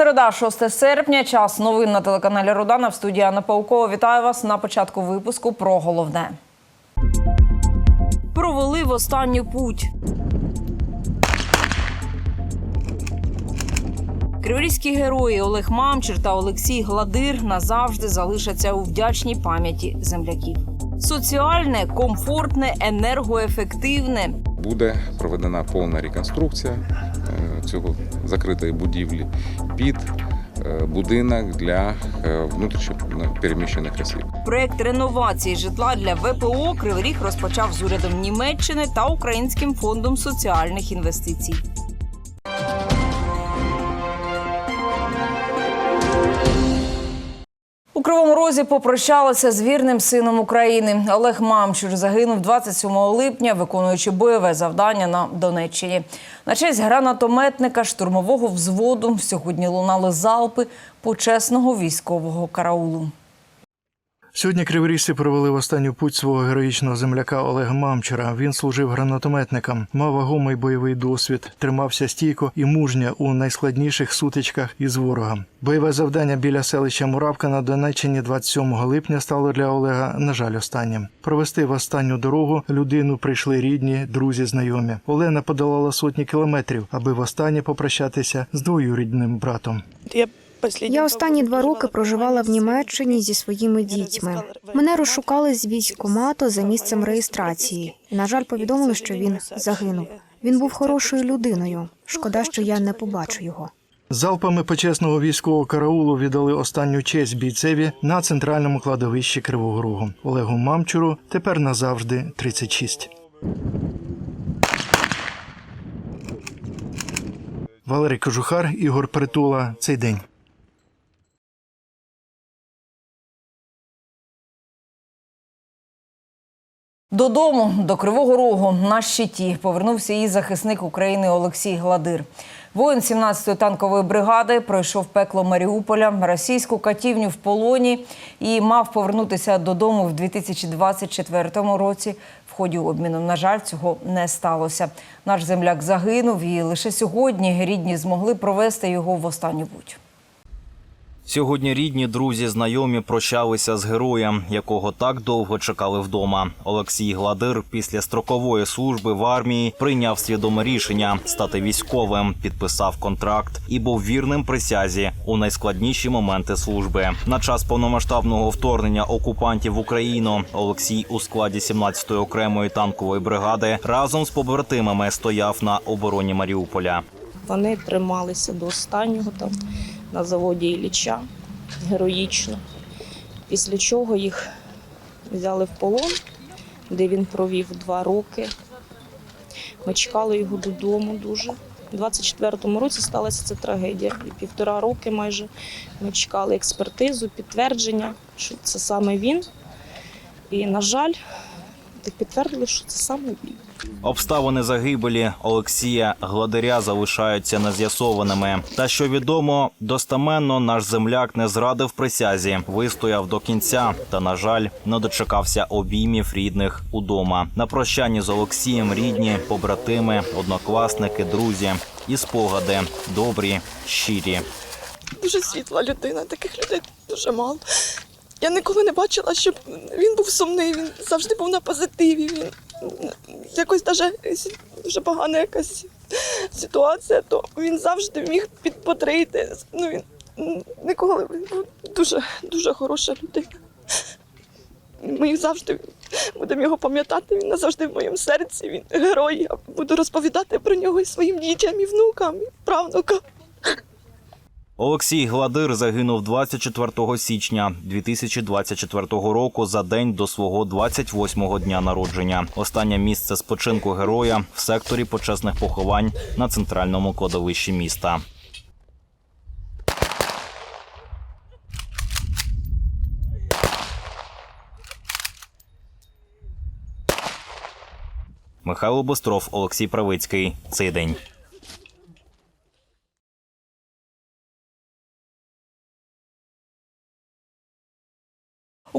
Середа, 6 серпня. Час новин на телеканалі Родана. В студії Анна Паукова. Вітаю вас на початку випуску про головне. Провели в останню путь. Криворізькі герої Олег Мамчир та Олексій Гладир назавжди залишаться у вдячній пам'яті земляків. Соціальне, комфортне, енергоефективне. Буде проведена повна реконструкція е, цього закритої будівлі під е, будинок для е, внутрішньо переміщених осіб. Проект реновації житла для ВПО Кривий Ріг розпочав з урядом Німеччини та Українським фондом соціальних інвестицій. Кривому Розі попрощалася з вірним сином України. Олег Мамчур загинув 27 липня, виконуючи бойове завдання на Донеччині. На честь гранатометника штурмового взводу сьогодні лунали залпи почесного військового караулу. Сьогодні криворіжці провели в останню путь свого героїчного земляка Олега Мамчера. Він служив гранатометником, мав вагомий бойовий досвід, тримався стійко і мужньо у найскладніших сутичках із ворогом. Бойове завдання біля селища Муравка на Донеччині 27 липня стало для Олега, на жаль, останнім. Провести в останню дорогу людину прийшли рідні, друзі, знайомі. Олена подолала сотні кілометрів, аби востаннє попрощатися з двоюрідним братом. Я Я останні два роки проживала в Німеччині зі своїми дітьми. Мене розшукали з військкомату за місцем реєстрації. На жаль, повідомили, що він загинув. Він був хорошою людиною. Шкода, що я не побачу його. Залпами почесного військового караулу віддали останню честь бійцеві на центральному кладовищі Кривого Рогу. Олегу Мамчуру тепер назавжди 36. Валерій Кожухар, Ігор Притула. Цей день. Додому до Кривого Рогу на щиті повернувся і захисник України Олексій Гладир. Воїн 17-ї танкової бригади пройшов пекло Маріуполя, російську катівню в полоні і мав повернутися додому в 2024 році. В ході обміну, на жаль, цього не сталося. Наш земляк загинув, і лише сьогодні рідні змогли провести його в останню путь. Сьогодні рідні, друзі, знайомі прощалися з героєм, якого так довго чекали вдома. Олексій Гладир після строкової служби в армії прийняв свідоме рішення стати військовим, підписав контракт і був вірним присязі у найскладніші моменти служби. На час повномасштабного вторгнення окупантів в Україну Олексій у складі 17-ї окремої танкової бригади разом з побратимами стояв на обороні Маріуполя. Вони трималися до останнього там на заводі Ілліча героїчно. Після чого їх взяли в полон, де він провів два роки. Ми чекали його додому дуже. У 24-му році сталася ця трагедія. І півтора роки майже ми чекали експертизу, підтвердження, що це саме він. І, на жаль, підтвердили, що це саме він. Обставини загибелі Олексія Гладаря залишаються нез'ясованими. Та що відомо, достаменно наш земляк не зрадив присязі, вистояв до кінця та, на жаль, не дочекався обіймів рідних удома. На прощанні з Олексієм рідні, побратими, однокласники, друзі і спогади добрі, щирі. дуже світла людина, таких людей дуже мало. Я ніколи не бачила, щоб він був сумний, він завжди був на позитиві. Він якось даже дуже погана якась ситуація, то він завжди міг підпотрити. Ну він ніколи він був дуже, дуже хороша людина. Ми завжди будемо його пам'ятати. Він назавжди в моєму серці. Він герой. Я буду розповідати про нього і своїм дітям, і внукам, і правнукам. Олексій Гладир загинув 24 січня 2024 року за день до свого 28-го дня народження. Останнє місце спочинку героя в секторі почесних поховань на центральному кладовищі міста. Михайло Бостров, Олексій Правицький. Цей день.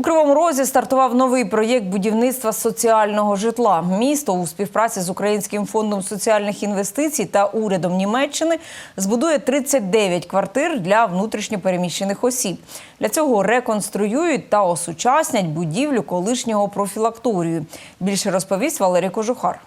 У Кривому Розі стартував новий проєкт будівництва соціального житла. Місто у співпраці з Українським фондом соціальних інвестицій та урядом Німеччини збудує 39 квартир для внутрішньопереміщених осіб. Для цього реконструюють та осучаснять будівлю колишнього профілакторію. Більше розповість Валерій Кожухар.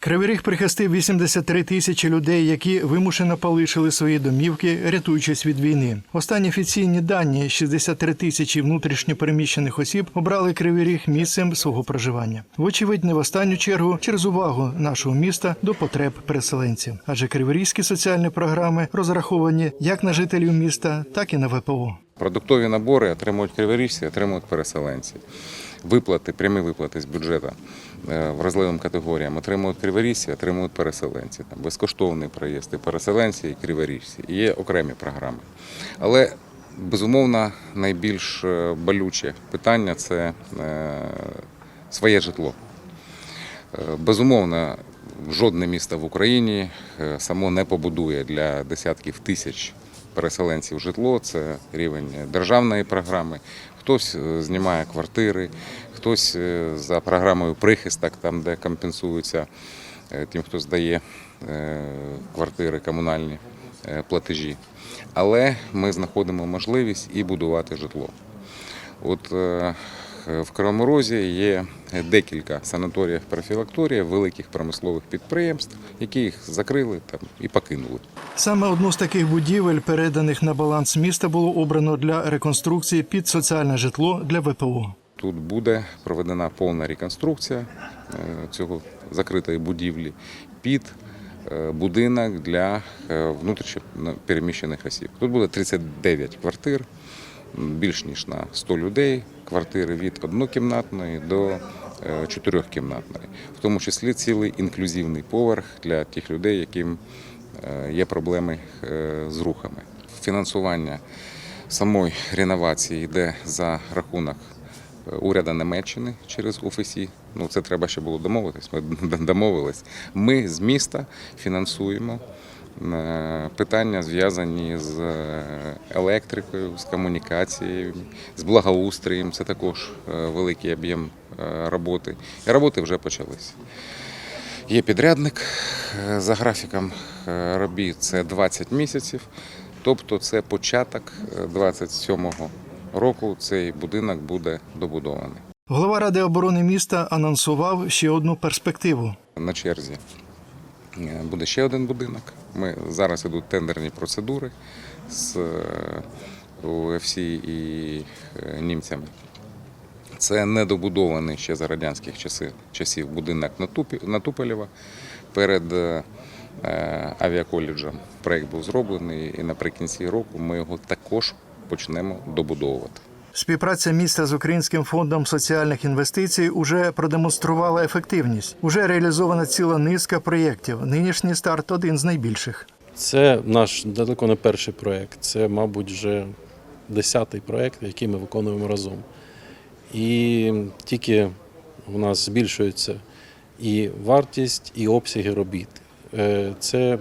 Кривий Ріг прихистив 83 тисячі людей, які вимушено полишили свої домівки, рятуючись від війни. Останні офіційні дані 63 тисячі внутрішньопереміщених осіб обрали Кривий місцем свого проживання. Вочевидь, не в останню чергу через увагу нашого міста до потреб переселенців. Адже криворізькі соціальні програми розраховані як на жителів міста, так і на ВПО. Продуктові набори отримують криворіжці, отримують переселенці. Виплати, прямі виплати з бюджету вразливим категоріям отримують криворіжці, отримують переселенці. Там безкоштовний проїзд і переселенці і криворіжці. І є окремі програми. Але безумовно найбільш е, болюче питання це е, своє житло. Е, Безумовно, жодне місто в Україні е, само не побудує для десятків тисяч переселенців житло. Це рівень державної програми. Хтось е, знімає квартири, хтось е, за програмою прихисток, там де компенсуються е, тим, хто здає е, квартири комунальні платежі. Але ми знаходимо можливість і будувати житло. От в Кривому є декілька санаторіїв профілакторія великих промислових підприємств, які їх закрили там і покинули. Саме одну з таких будівель, переданих на баланс міста, було обрано для реконструкції під соціальне житло для ВПО. Тут буде проведена повна реконструкція е, цього закритої будівлі під е, будинок для е, внутрішньо переміщених осіб. Тут буде 39 квартир, більш ніж на 100 людей. Квартири від однокімнатної до чотирьохкімнатної, в тому числі цілий інклюзивний поверх для тих людей, яким є проблеми з рухами. Фінансування самої реновації йде за рахунок уряду Німеччини через УФСІ. Ну це треба ще було домовитись. Ми домовились. Ми з міста фінансуємо е, питання, зв'язані з е, електрикою, з комунікацією, з благоустроєм. Це також е, великий об'єм роботи. І роботи вже почалися. Є підрядник за графіком робіт це 20 місяців, тобто це початок 27-го року цей будинок буде добудований. Голова ради оборони міста анонсував ще одну перспективу. На черзі е, буде ще один будинок. Ми зараз ідуть тендерні процедури з е, УФС і е, німцями. Це недобудований ще за радянських часи, часів будинок на Туполєва перед авіаколеджем. Проєкт був зроблений, і наприкінці року ми його також почнемо добудовувати. Співпраця міста з Українським фондом соціальних інвестицій уже продемонструвала ефективність. Уже реалізована ціла низка проєктів. Нинішній старт один з найбільших. Це наш далеко не перший проєкт, це, мабуть, вже десятий проєкт, який ми виконуємо разом. І тільки у нас збільшується і вартість, і обсяги робіт. Е, Це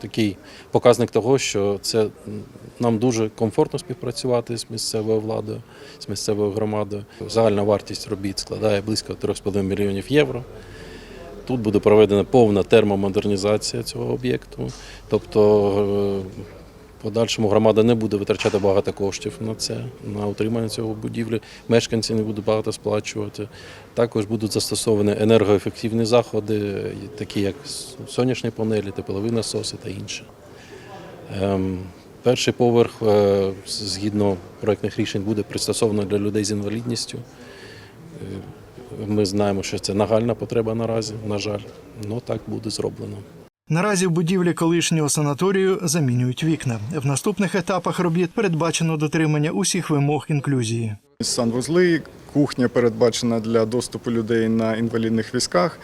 такий показник того, що це нам дуже комфортно співпрацювати з місцевою владою, з місцевою громадою. Загальна вартість робіт складає близько 3,5 мільйонів євро. Тут буде проведена повна термомодернізація цього об'єкту. Тобто е, подальшому громада не буде витрачати багато коштів на це, на утримання цього будівлі. Мешканці не будуть багато сплачувати. Також будуть застосовані енергоефективні заходи, такі як сонячні панелі, теплові насоси та інше. Ем, Перший поверх, е, згідно проєктних рішень, буде пристосовано для людей з інвалідністю. Е, Ми знаємо, що це нагальна потреба наразі, на жаль, але так буде зроблено. Наразі в будівлі колишнього санаторію замінюють вікна. В наступних етапах робіт передбачено дотримання усіх вимог інклюзії. санвузли, кухня передбачена для доступу людей на інвалідних візках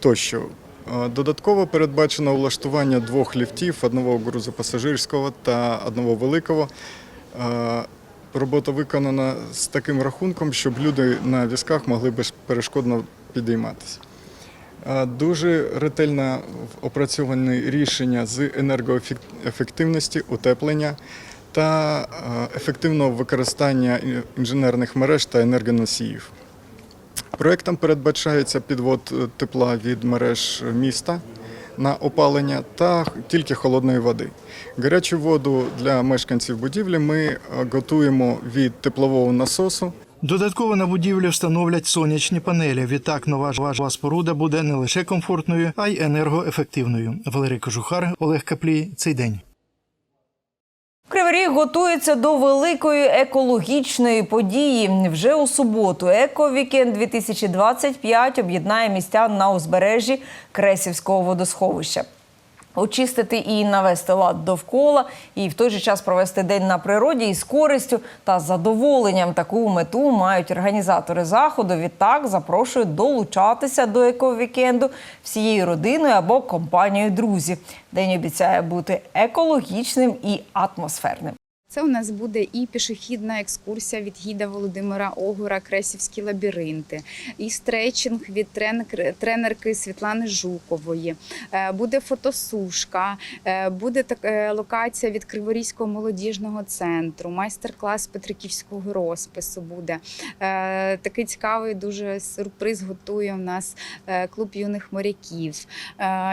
тощо. Е, Додатково передбачено влаштування двох ліфтів, одного грузопасажирського та одного великого. Е, Робота виконана з таким рахунком, щоб люди на візках могли безперешкодно підійматися. Дуже ретельно опрацьовані рішення з енергоефективності, утеплення та ефективного використання інженерних мереж та енергоносіїв. Проектом передбачається підвод е, тепла від мереж міста на опалення та тільки холодної води. Гарячу воду для мешканців будівлі ми е, готуємо від теплового насосу. Додатково на будівлі встановлять сонячні панелі. Відтак нова жива споруда буде не лише комфортною, а й енергоефективною. Валерій Кожухар, Олег Каплій. Цей день. Кривий Ріг готується до великої екологічної події. Вже у суботу еко-вікенд 2025 об'єднає містян на узбережжі Кресівського водосховища. Очистити і навести лад довкола, і в той же час провести день на природі із користю та задоволенням. Таку мету мають організатори заходу. Відтак запрошують долучатися до ековікенду всією родиною або компанією друзів. День обіцяє бути екологічним і атмосферним. Це у нас буде і пішохідна екскурсія від гіда Володимира Огура, Кресівські лабіринти, і стретчинг від тренер- тренерки Світлани Жукової. Е, Буде фотосушка, е, буде е, локація від Криворізького молодіжного центру, майстер-клас петриківського розпису буде. Такий цікавий дуже сюрприз готує у нас клуб юних моряків.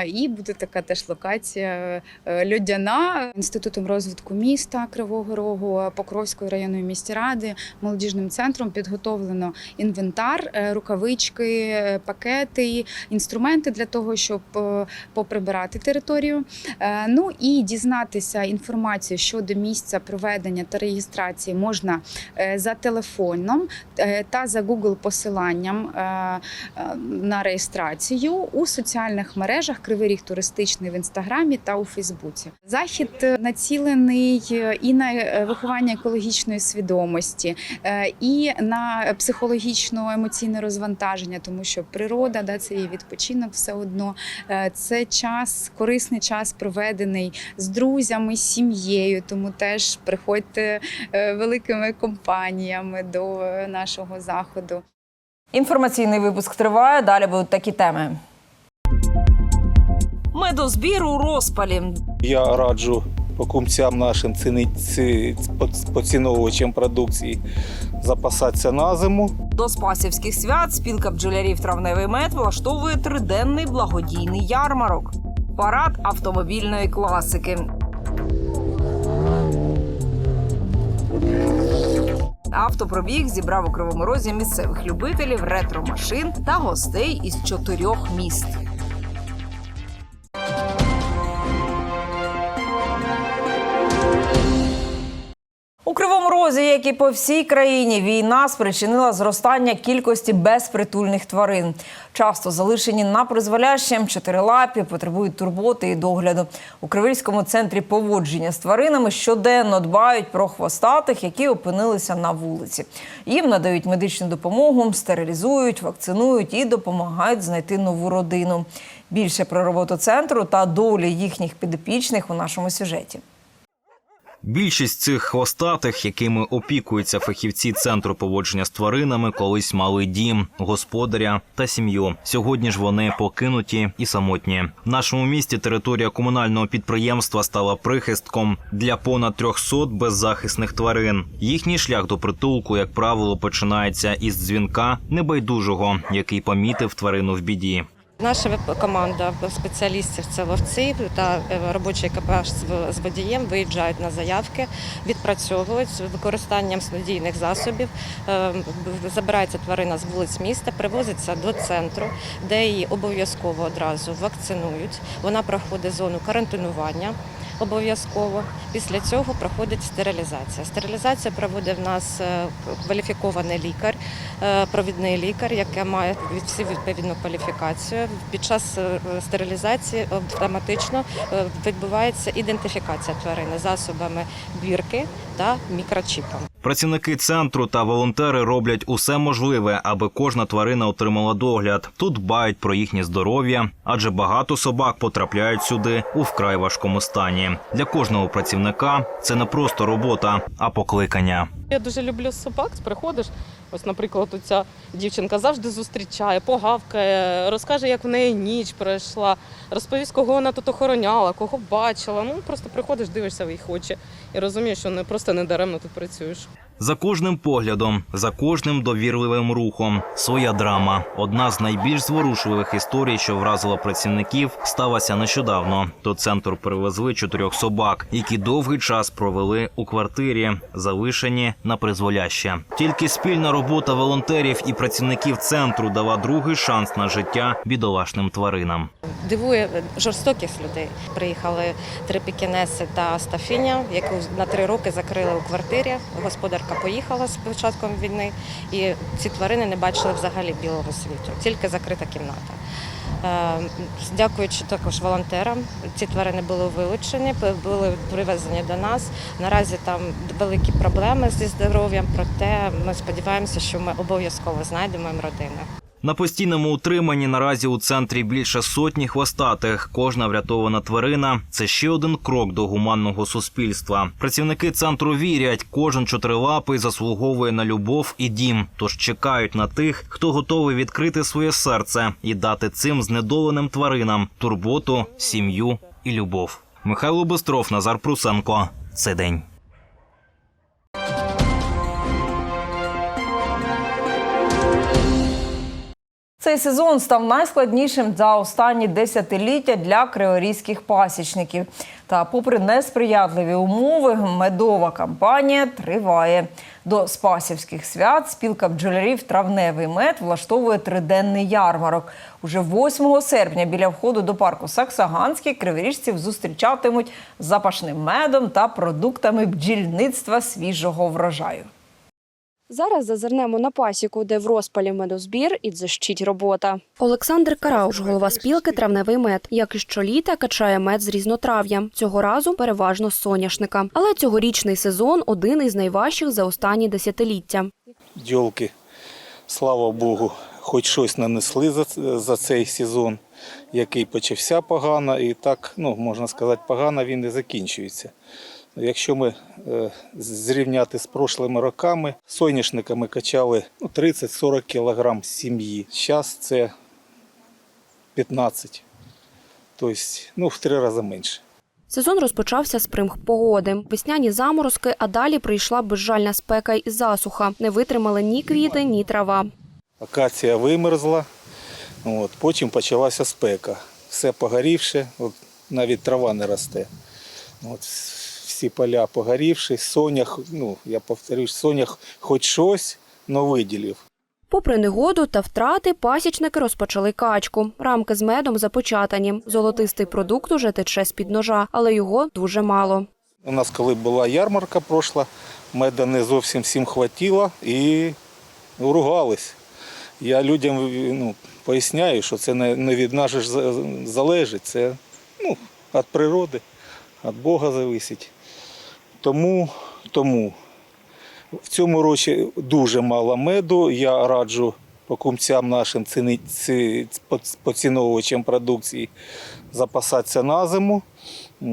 І буде така теж локація льодяна інститутом розвитку міста Кривого Рогу, Покровської районної міськради, молодіжним центром підготовлено інвентар, е, рукавички, е, пакети, інструменти для того, щоб е, поприбирати територію. Ну і дізнатися інформацію щодо місця проведення та реєстрації можна за телефоном та за Google посиланням на реєстрацію у соціальних мережах Кривий Ріг туристичний в інстаграмі та у Фейсбуці. Захід націлений і на е, виховання екологічної свідомості, е, і на психологічно-емоційне розвантаження, тому що природа, да, це є відпочинок все одно. Е, Це час, корисний час проведений з друзями, з сім'єю. Тому теж приходьте великими компаніями до нашого заходу. Інформаційний випуск триває. Далі будуть такі теми. Медозбір у розпалі. Я раджу покупцям нашим ціни- ці- поціновувачам продукції запасатися на зиму. До Спасівських свят спілка бджолярів травневий мед влаштовує триденний благодійний ярмарок. Парад автомобільної класики. Автопробіг зібрав у Кривому Розі місцевих любителів ретро-машин та гостей із чотирьох міст. У Кривому Розі, як і по всій країні, війна спричинила зростання кількості безпритульних тварин. Часто залишені на призволяще, чотирилапі потребують турботи і догляду. У Кривильському центрі поводження з тваринами щоденно дбають про хвостатих, які опинилися на вулиці. Їм надають медичну допомогу, стерилізують, вакцинують і допомагають знайти нову родину. Більше про роботу центру та долі їхніх підопічних у нашому сюжеті. Більшість цих хвостатих, якими опікуються фахівці центру поводження з тваринами, колись мали дім, господаря та сім'ю. Сьогодні ж вони покинуті і самотні. В нашому місті територія комунального підприємства стала прихистком для понад 300 беззахисних тварин. Їхній шлях до притулку, як правило, починається із дзвінка небайдужого, який помітив тварину в біді. Наша команда спеціалістів це ловці та е, робочий екіпаж з- водієм виїжджають на заявки, відпрацьовують з використанням снодійних засобів. Е, Забирається тварина з вулиць міста, привозиться до центру, де її обов'язково одразу вакцинують. Вона проходить зону карантинування. Обов'язково після цього проходить стерилізація. Стерилізація проводить в нас е, кваліфікований лікар, е, провідний лікар, який має всю відповідну кваліфікацію. Під час е, стерилізації автоматично відбувається ідентифікація тварини засобами бірки та мікрочіпом. Працівники центру та волонтери роблять усе можливе, аби кожна тварина отримала догляд. Тут дбають про їхнє здоров'я, адже багато собак потрапляють сюди у вкрай важкому стані. Сьогодні. Для кожного працівника це не просто робота, а покликання. Я дуже люблю собак. Приходиш, ось, наприклад, ця дівчинка завжди зустрічає, погавкає, розкаже, як в неї ніч пройшла, розповість, кого вона тут охороняла, кого бачила. Ну просто приходиш, дивишся в їх очі і розумієш, що не просто не даремно тут працюєш. За кожним поглядом, за кожним довірливим рухом своя драма. Одна з найбільш зворушливих історій, що вразила працівників, сталася нещодавно. До центру перевезли чотирьох собак, які довгий час провели у квартирі, залишені на призволяще. Тільки спільна робота волонтерів і працівників центру дала другий шанс на життя бідолашним тваринам. Дивує жорстокість людей. Приїхали три пікінеси та стафіня, яку на три роки закрили у квартирі. Господарка поїхала з початком війни, і ці тварини не бачили взагалі білого світу, тільки закрита кімната. Е, Дякуючи також волонтерам, ці тварини були вилучені, були привезені до нас. Наразі там великі проблеми зі здоров'ям, проте ми сподіваємося, що ми обов'язково знайдемо їм родини. На постійному утриманні наразі у центрі більше сотні хвостатих. Кожна врятована тварина це ще один крок до гуманного суспільства. Працівники центру вірять, кожен чотирилапий заслуговує на любов і дім. Тож чекають на тих, хто готовий відкрити своє серце і дати цим знедоленим тваринам турботу, сім'ю і любов. Михайло Бистров, Назар Прусенко. Це день. Цей сезон став найскладнішим за останні десятиліття для криворізьких пасічників. Та, попри несприятливі умови, медова кампанія триває. До спасівських свят спілка бджолярів Травневий мед влаштовує триденний ярмарок. Уже 8 серпня біля входу до парку Саксаганський криворіжців зустрічатимуть запашним медом та продуктами бджільництва свіжого врожаю. Зараз зазирнемо на пасіку, де в розпалі медозбір і дзищить робота. Олександр Карауш, голова спілки Травневий мед, як і щоліта качає мед з різнотрав'я. Цього разу переважно з соняшника. Але цьогорічний сезон один із найважчих за останні десятиліття. Дьолки, слава Богу, хоч щось нанесли за, цей сезон, який почався погано, і так, ну, можна сказати, погано він і закінчується. Якщо ми е, зрівняти з прошлими роками, соняшниками качали ну, 30-40 кг сім'ї. Зараз це 15. Тобто, ну, в три рази менше. Сезон розпочався з примх погоди. Весняні заморозки, а далі прийшла безжальна спека і засуха. Не витримали ні квіти, ні трава. Акація вимерзла, от, потім почалася спека. Все погорівше, от, навіть трава не росте. От, всі поля погорівші, сонях, ну, я повторюсь, сонях хоч щось, але виділив. Попри негоду та втрати, пасічники розпочали качку. Рамки з медом започатані. Золотистий продукт уже тече з-під ножа, але його дуже мало. У нас, коли була ярмарка пройшла, меда не зовсім всім хватило і ругались. Я людям ну, поясняю, що це не, від нас залежить, це ну, від природи, від Бога залежить. Тому, тому в цьому році дуже мало меду. Я раджу покупцям нашим поціновувачам продукції запасатися на зиму.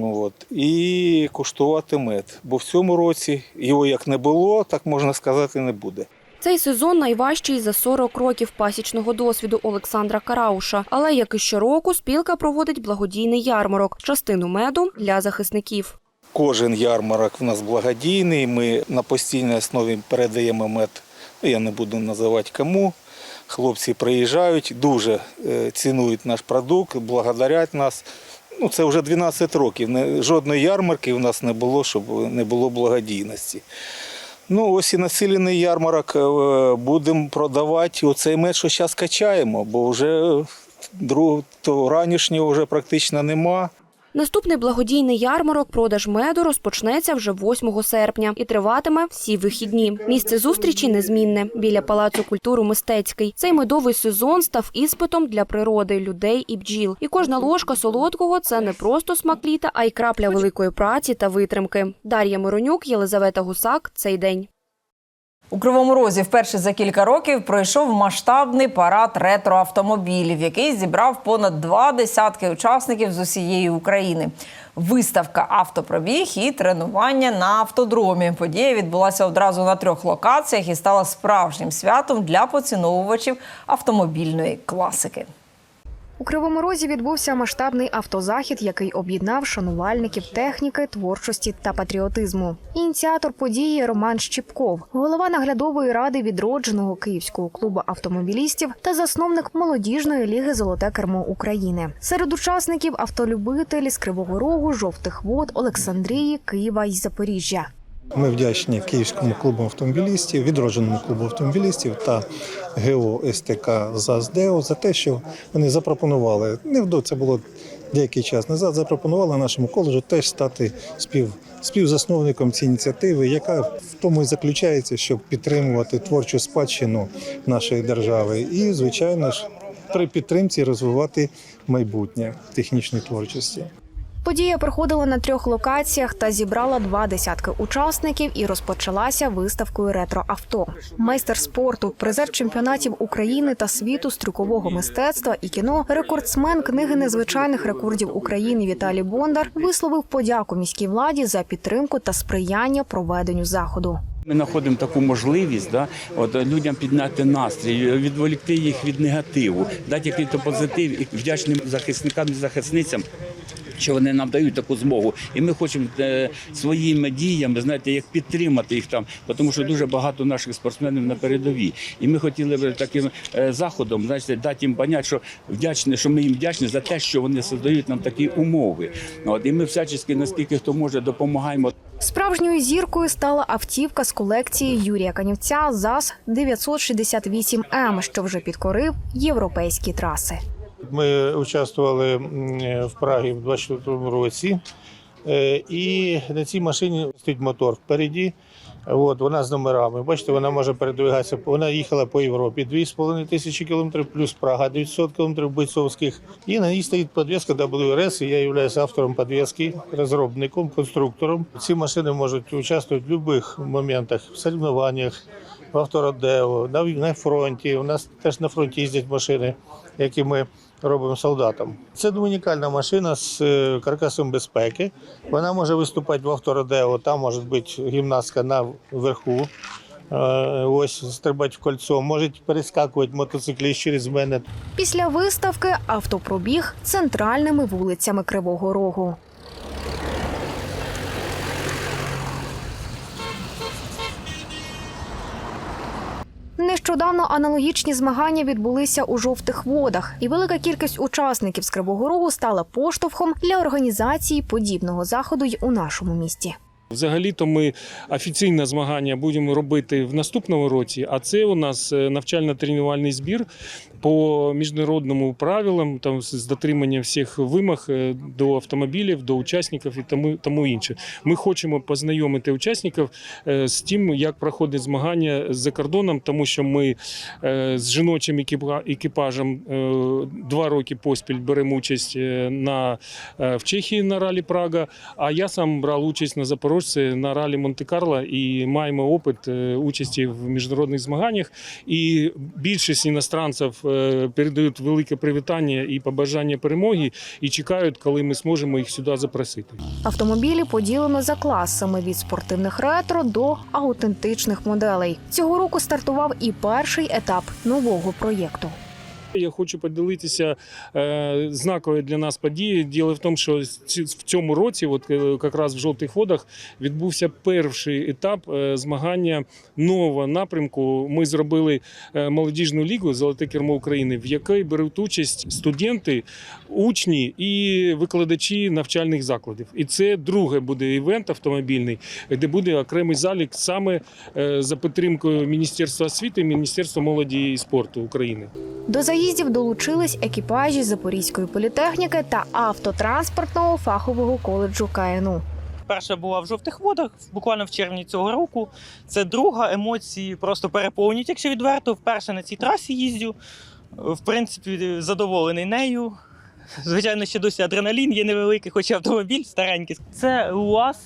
От, і куштувати мед. Бо в цьому році його як не було, так можна сказати, не буде. Цей сезон найважчий за 40 років пасічного досвіду Олександра Карауша. Але як і щороку, спілка проводить благодійний ярмарок, частину меду для захисників. Кожен ярмарок в нас благодійний. Ми на постійній основі передаємо мед. Я не буду називати кому. Хлопці приїжджають, дуже е, цінують наш продукт, благодарять нас. Ну, це вже 12 років. Жодної ярмарки в нас не було, щоб не було благодійності. Ну, ось і націлений ярмарок е, будемо продавати оцей мед, що зараз качаємо, бо вже другого, ранішнього вже практично нема. Наступний благодійний ярмарок продаж меду розпочнеться вже 8 серпня і триватиме всі вихідні. Місце зустрічі незмінне біля палацу культури мистецький. Цей медовий сезон став іспитом для природи, людей і бджіл. І кожна ложка солодкого це не просто смак літа, а й крапля великої праці та витримки. Дар'я Миронюк, Єлизавета Гусак. Цей день. У Кривому Розі вперше за кілька років пройшов масштабний парад ретроавтомобілів, який зібрав понад два десятки учасників з усієї України. Виставка автопробіг і тренування на автодромі. Подія відбулася одразу на трьох локаціях і стала справжнім святом для поціновувачів автомобільної класики. У Кривому Розі відбувся масштабний автозахід, який об'єднав шанувальників техніки, творчості та патріотизму. Ініціатор події Роман Щіпков, голова наглядової ради відродженого київського клубу автомобілістів та засновник молодіжної ліги Золоте кермо України. Серед учасників автолюбителі з Кривого Рогу, жовтих вод, Олександрії, Києва й Запоріжжя. Ми вдячні Київському клубу автомобілістів, відродженому клубу автомобілістів та ГО СТК ЗАЗДЕО за те, що вони запропонували невдо це було деякий час назад. Запропонували нашому коледжу теж стати спів, співзасновником цієї ініціативи, яка в тому і заключається, щоб підтримувати творчу спадщину нашої держави, і звичайно ж при підтримці розвивати майбутнє технічної творчості. Подія проходила на трьох локаціях та зібрала два десятки учасників і розпочалася виставкою ретро-авто. Майстер спорту, призер чемпіонатів України та світу з мистецтва і кіно, рекордсмен книги незвичайних рекордів України Віталій Бондар висловив подяку міській владі за підтримку та сприяння проведенню заходу. Ми знаходимо таку можливість да, от, людям підняти настрій, відволікти їх від негативу, дати якийсь позитив і вдячним захисникам і захисницям. Що вони нам дають таку змогу, і ми хочемо е, своїми діями, знаєте, як підтримати їх там, тому що дуже багато наших спортсменів на передовій. І ми хотіли б таким е, заходом, знаєте, дати їм поняти, що вдячні, що ми їм вдячні за те, що вони создають нам такі умови. От і ми всячески, наскільки хто може, допомагаємо. Справжньою зіркою стала автівка з колекції Юрія Канівця ЗАЗ 968М, що вже підкорив європейські траси. Ми участвували в Прагі в 24-му році, Е, і на цій машині стоїть мотор впереді. От, вона з номерами. Бачите, вона може передвигатися. Вона їхала по Європі 2,5 тисячі кілометрів, плюс Прага 900 кілометрів бойцовських. І на ній стоїть підвізка WRS, і я являюсь автором підвізки, розробником, конструктором. Ці машини можуть участвувати в будь-яких моментах, в соревнованнях, в автородео, на, на фронті. У нас теж на фронті їздять машини, які ми робимо солдатам. Це унікальна машина з е, каркасом безпеки. Вона може виступати в автородео, там може бути гімнастка наверху. Е, Ось стрибати в кольцо, можуть перескакувати мотоцикліст через мене. Після виставки автопробіг центральними вулицями Кривого Рогу. Нещодавно аналогічні змагання відбулися у жовтих водах, і велика кількість учасників з Кривого Рогу стала поштовхом для організації подібного заходу й у нашому місті. Взагалі-то ми офіційне змагання будемо робити в наступному році, а це у нас е, навчально-тренувальний збір по міжнародному правилам, там з дотриманням всіх вимог е, до автомобілів, до учасників і тому, тому інше. Ми хочемо познайомити учасників е, з тим, як проходить змагання за кордоном, тому що ми е, з жіночим екіпа- екіпажем два роки поспіль беремо участь на, в Чехії на ралі Прага. А я сам брав участь на Запорожці на ралі Монте-Карло і маємо опит участі в міжнародних змаганнях. І більшість іностранців передають велике привітання і побажання перемоги і чекають, коли ми зможемо їх сюди запросити. Автомобілі поділено за класами від спортивних ретро до аутентичних моделей. Цього року стартував і перший етап нового проєкту. Я хочу поділитися е, знаковою для нас подією. Діло в тому, що в цьому році, от е, якраз в жовтих водах, відбувся перший етап е, змагання нового напрямку. Ми зробили молодіжну лігу Золоте кермо України, в якій беруть участь студенти, учні і викладачі навчальних закладів. І це друге буде івент автомобільний, де буде окремий залік саме за підтримкою Міністерства освіти і Міністерства молоді і спорту України. До заїздів долучились екіпажі Запорізької політехніки та автотранспортного фахового коледжу КНУ. Перша була в жовтих водах, буквально в червні цього року. Це друга емоції просто переповнюють, якщо відверто. Вперше на цій трасі їздю. В принципі, задоволений нею. Звичайно, ще досі адреналін є невеликий, хоч автомобіль старенький. Це УАЗ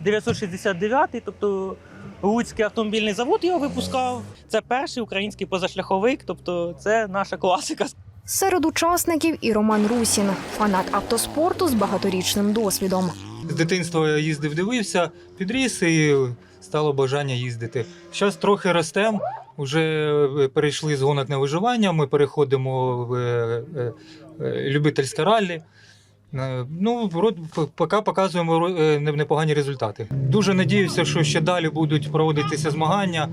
969, тобто Луцький автомобільний завод його випускав. Це перший український позашляховик, тобто це наша класика. Серед учасників і Роман Русін, фанат автоспорту з багаторічним досвідом. З дитинства я їздив, дивився, підріс і стало бажання їздити. Зараз трохи ростемо, вже перейшли з гонок на виживання, ми переходимо в е, е, е, любительське раллі. Е, Ну, поки показуємо е, не- непогані результати. Дуже надіюся, що ще далі будуть проводитися змагання.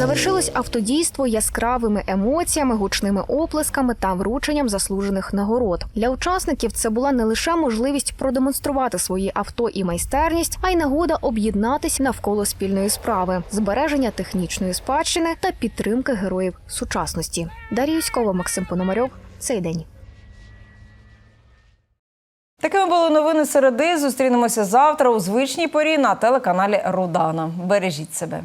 Завершилось автодійство яскравими емоціями, гучними оплесками та врученням заслужених нагород. Для учасників це була не лише можливість продемонструвати свої авто і майстерність, а й нагода об'єднатися навколо спільної справи, збереження технічної спадщини та підтримки героїв сучасності. Дар'я Юськова, Максим Пономарьов. Цей день. Такими були новини середи. Зустрінемося завтра у звичній порі на телеканалі Рудана. Бережіть себе.